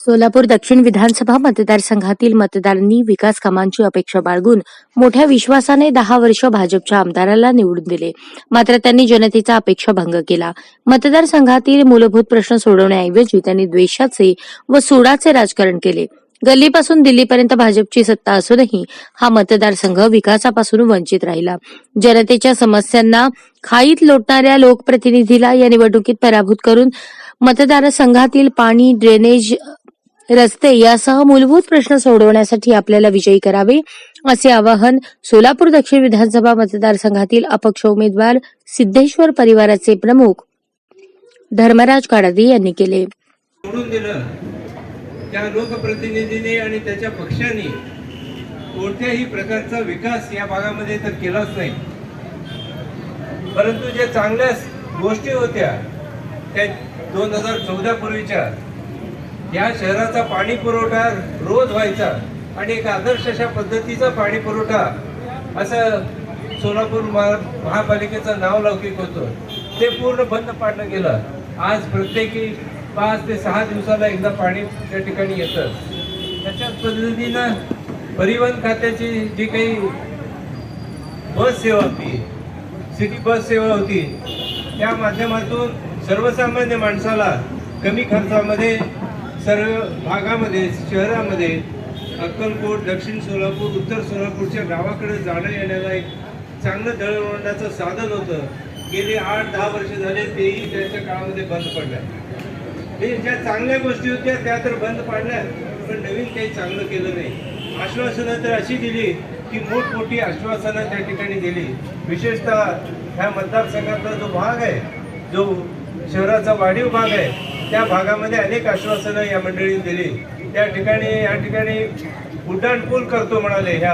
सोलापूर दक्षिण विधानसभा मतदारसंघातील मतदारांनी विकास कामांची अपेक्षा बाळगून मोठ्या विश्वासाने दहा वर्ष भाजपच्या आमदाराला निवडून दिले. मात्र त्यांनी जनतेचा अपेक्षा भंग केला. मतदारसंघातील मूलभूत प्रश्न सोडवण्याऐवजी त्यांनी द्वेषाचे व सोडाचे राजकारण केले. गल्लीपासून दिल्लीपर्यंत भाजपची सत्ता असूनही हा मतदारसंघ विकासापासून वंचित राहिला. जनतेच्या समस्यांना खाईत लोटणाऱ्या लोकप्रतिनिधीला या निवडणुकीत पराभूत करून मतदारसंघातील पाणी ड्रेनेज रस्ते यासह मूलभूत प्रश्न सोडवण्यासाठी आपल्याला विजयी करावे असे आवाहन सोलापूर दक्षिण विधानसभा मतदारसंघातील अपक्ष उमेदवार सिद्धेश्वर परिवाराचे प्रमुख धर्मराज काडादी यांनी केले. सोडून दिलं. त्या लोकप्रतिनिधीने आणि त्याच्या पक्षाने कोणत्याही प्रकारचा विकास या भागामध्ये तर केलाच नाही. परंतु जे चांगल्या गोष्टी होत्या त्या दोन हजार चौदा पूर्वीच्या या शहराचा पाणी पुरवठा रोज व्हायचा आणि एक आदर्श अशा पद्धतीचा पाणी पुरवठा असं सोलापूर महा- महापालिकेचं नाव लौकिक होतं. ते पूर्ण बंद पाडलं गेलं. आज प्रत्येकी पाच ते सहा दिवसाला एकदा पाणी त्या ठिकाणी येतं. त्याच्याच पद्धतीनं परिवहन खात्याची जी काही बस सेवा होती सिटी बस सेवा होती त्या माध्यमातून सर्वसामान्य माणसाला कमी खर्चामध्ये सर्व भागामध्ये शहरामध्ये अक्कलकोट दक्षिण सोलापूर उत्तर सोलापूरच्या गावाकडे जाणं येण्याला एक चांगलं दळणवळणाचं साधन होतं. गेले आठ दहा वर्ष झाले तेही त्यांच्या काळामध्ये बंद पडलं हे ज्या चांगल्या गोष्टी होत्या त्या तर बंद पाडल्या पण नवीन काही चांगलं केलं नाही. आश्वासनं तर अशी दिली की मोठमोठी आश्वासनं त्या ठिकाणी दिली. विशेषतः ह्या मतदारसंघातला जो भाग आहे जो शहराचा वाढीव भाग आहे त्या भागामध्ये अनेक आश्वासनं या मंडळीने दिली. त्या ठिकाणी या ठिकाणी उड्डाणपूल करतो म्हणाले ह्या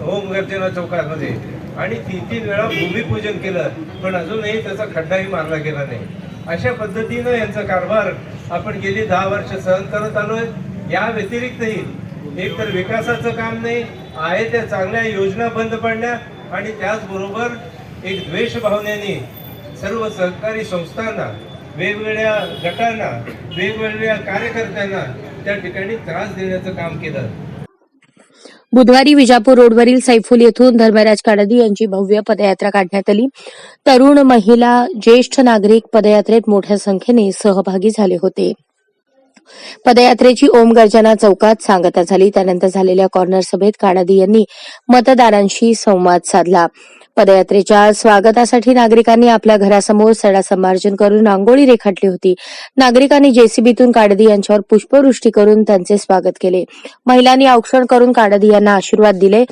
होमगर्जना चौकामध्ये. आणि तीन तीन वेळा भूमिपूजन केलं पण अजूनही त्याचा खड्डाही मारला गेला नाही. अशा पद्धतीनं यांचा कारभार आपण गेली दहा वर्ष सहन करत आलोय. या व्यतिरिक्तही एक तर विकासाचं काम नाही आहे त्या चांगल्या योजना बंद पडल्या आणि त्याचबरोबर एक द्वेष भावनेने सर्व सहकारी संस्थांना वेगवेगळ्या गटांना वेगवेगळ्या कार्यकर्त्यांना त्या ठिकाणी त्रास देण्याचं काम केलं. बुधवारी विजापूर रोडवरील सैफुल येथून धर्मराज काडदी यांची भव्य पदयात्रा काढण्यात आली. तरुण महिला ज्येष्ठ नागरिक पदयात्रेत मोठ्या संख्येने सहभागी झाले होते. पदयात्रेची ओम गर्जना चौकात सांगता झाली. त्यानंतर झालेल्या कॉर्नर सभेत कानडी यांनी मतदारांशी संवाद साधला. पदयात्रेच्या स्वागतासाठी नागरिकांनी आपल्या घरासमोर सडासमार्जन करून रांगोळी रेखाटली होती. नागरिकांनी जेसीबीतून काडदी यांच्यावर पुष्पवृष्टी करून त्यांचे स्वागत केले. महिलांनी औक्षण करून काडदी यांना आशीर्वाद दिले.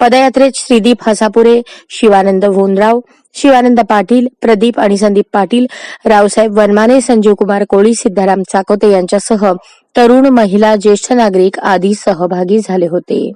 पदयात्रेत श्रीदीप हसापुरे शिवानंद भोनराव शिवानंद पाटील प्रदीप आणि संदीप पाटील रावसाहेब वनमाने संजीव कुमार कोळी सिद्धाराम चाकोते यांच्यासह तरुण महिला ज्येष्ठ नागरिक आदी सहभागी झाले होते.